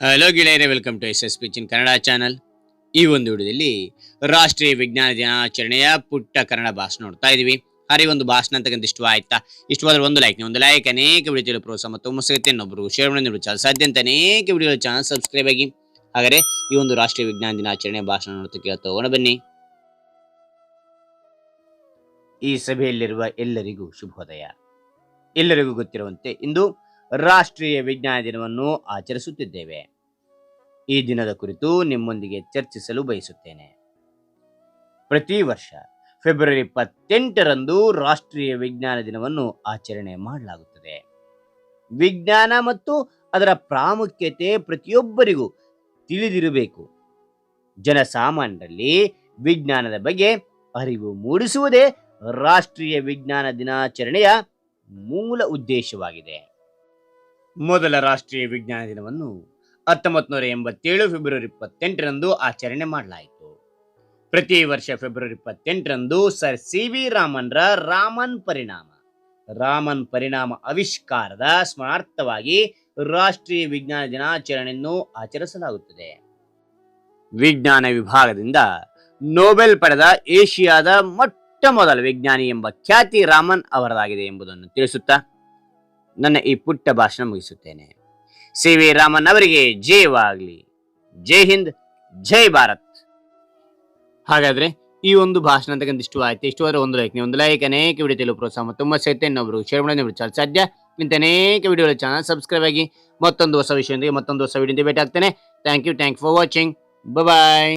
Hello ಗೆಳೆಯರೆ welcome to S S ಪಿಚಿನ್ Kannada channel ಈ ಒಂದು ವಿಡಿಯೋದಲ್ಲಿ ರಾಷ್ಟ್ರೀಯ ವಿಜ್ಞಾನ ದಿನಾಚರಣೆಯ ಪುಟ್ಟ ಕನ್ನಡ ಭಾಷಣ ನೋಡ್ತಾ ಇದೀವಿ. ಹರಿ ಒಂದು ಭಾಷಣ ಅಂತಕ್ಕಂಥ ಇಷ್ಟ ಆಯ್ತಾ? ಇಷ್ಟವಾದ್ರೆ ಒಂದು ಲೈಕ್ ಒಂದು ಲೈಕ್ ಅನೇಕ ವಿಡಿಯೋ ಪ್ರೋತ್ಸಾಹ ಮತ್ತು ಸಿಗುತ್ತೆ ಇನ್ನೊಬ್ಬರು ಶೇರ್ ಮಾಡಿ ನೀವು ಚಾನಲ್ ಸಾಧ್ಯ ಅನೇಕ ವಿಡಿಯೋ ಚಾನಲ್ ಸಬ್ಸ್ಕ್ರೈಬ್ ಆಗಿ. ಹಾಗಾದ್ರೆ ಈ ಒಂದು ರಾಷ್ಟ್ರೀಯ ವಿಜ್ಞಾನ ದಿನಾಚರಣೆ ಭಾಷಣ ನೋಡ್ತಾ ಕೇಳ್ತಾ ಬನ್ನಿ. ಈ ಸಭೆಯಲ್ಲಿರುವ ಎಲ್ಲರಿಗೂ ಶುಭೋದಯ. ಎಲ್ಲರಿಗೂ ಗೊತ್ತಿರುವಂತೆ ಇಂದು ರಾಷ್ಟ್ರೀಯ ವಿಜ್ಞಾನ ದಿನವನ್ನು ಆಚರಿಸುತ್ತಿದ್ದೇವೆ. ಈ ದಿನದ ಕುರಿತು ನಿಮ್ಮೊಂದಿಗೆ ಚರ್ಚಿಸಲು ಬಯಸುತ್ತೇನೆ. ಪ್ರತಿ ವರ್ಷ ಫೆಬ್ರವರಿ ಇಪ್ಪತ್ತೆಂಟರಂದು ರಾಷ್ಟ್ರೀಯ ವಿಜ್ಞಾನ ದಿನವನ್ನು ಆಚರಣೆ ಮಾಡಲಾಗುತ್ತದೆ. ವಿಜ್ಞಾನ ಮತ್ತು ಅದರ ಪ್ರಾಮುಖ್ಯತೆ ಪ್ರತಿಯೊಬ್ಬರಿಗೂ ತಿಳಿದಿರಬೇಕು. ಜನಸಾಮಾನ್ಯರಲ್ಲಿ ವಿಜ್ಞಾನದ ಬಗ್ಗೆ ಅರಿವು ಮೂಡಿಸುವುದೇ ರಾಷ್ಟ್ರೀಯ ವಿಜ್ಞಾನ ದಿನಾಚರಣೆಯ ಮೂಲ ಉದ್ದೇಶವಾಗಿದೆ. ಮೊದಲ ರಾಷ್ಟ್ರೀಯ ವಿಜ್ಞಾನ ದಿನವನ್ನು ಹತ್ತೊಂಬತ್ತು ನೂರ ಎಂಬತ್ತೇಳು ಫೆಬ್ರವರಿ ಇಪ್ಪತ್ತೆಂಟರಂದು ಆಚರಣೆ ಮಾಡಲಾಯಿತು. ಪ್ರತಿ ವರ್ಷ ಫೆಬ್ರವರಿ ಇಪ್ಪತ್ತೆಂಟರಂದು ಸರ್ ಸಿ ವಿ ರಾಮನ್ರ ರಾಮನ್ ಪರಿಣಾಮ. ರಾಮನ್ ಪರಿಣಾಮ ಆವಿಷ್ಕಾರದ ಸ್ಮರಣಾರ್ಥವಾಗಿ ರಾಷ್ಟ್ರೀಯ ವಿಜ್ಞಾನ ದಿನಾಚರಣೆಯನ್ನು ಆಚರಿಸಲಾಗುತ್ತದೆ. ವಿಜ್ಞಾನ ವಿಭಾಗದಿಂದ ನೊಬೆಲ್ ಪಡೆದ ಏಷ್ಯಾದ ಮೊಟ್ಟ ಮೊದಲ ವಿಜ್ಞಾನಿ ಎಂಬ ಖ್ಯಾತಿ ರಾಮನ್ ಅವರದಾಗಿದೆ ಎಂಬುದನ್ನು ತಿಳಿಸುತ್ತಾ ನನ್ನ ಈ ಪುಟ್ಟ ಭಾಷಣ ಮುಗಿಸುತ್ತೇನೆ. ಸಿ ವಿ ರಾಮನ್ ಅವರಿಗೆ ಜಯವಾಗಲಿ. ಜೈ ಹಿಂದ್, ಜೈ ಭಾರತ್. ಹಾಗಾದ್ರೆ ಈ ಒಂದು ಭಾಷಣ ಅಂತಕ್ಕಂಥ ಇಷ್ಟ ಆಯ್ತು ಆದರೆ ಒಂದು ಲೈಕ್ ನೀವು ಒಂದು ಲೈಕ್ ಅನೇಕ ವಿಡಿಯೋ ಪ್ರೋತ್ಸಾಹ ತುಂಬ ಸಿಗುತ್ತೆ ಇನ್ನೊಬ್ರು ಶೇರ್ ಮಾಡಿ ನೀವು ಸಾಧ್ಯ? ಇಂಥ ಅನೇಕ ವಿಡಿಯೋಗಳ ಚಾನಲ್ ಸಬ್ಸ್ಕ್ರೈಬ್ ಆಗಿ ಮತ್ತೊಂದು ಹೊಸ ವಿಷಯದೊಂದಿಗೆ ಮತ್ತೊಂದು ಹೊಸ ವಿಡಿಯೋ ಭೇಟಿ ಆಗ್ತೇನೆ. Thank you thank for watching bye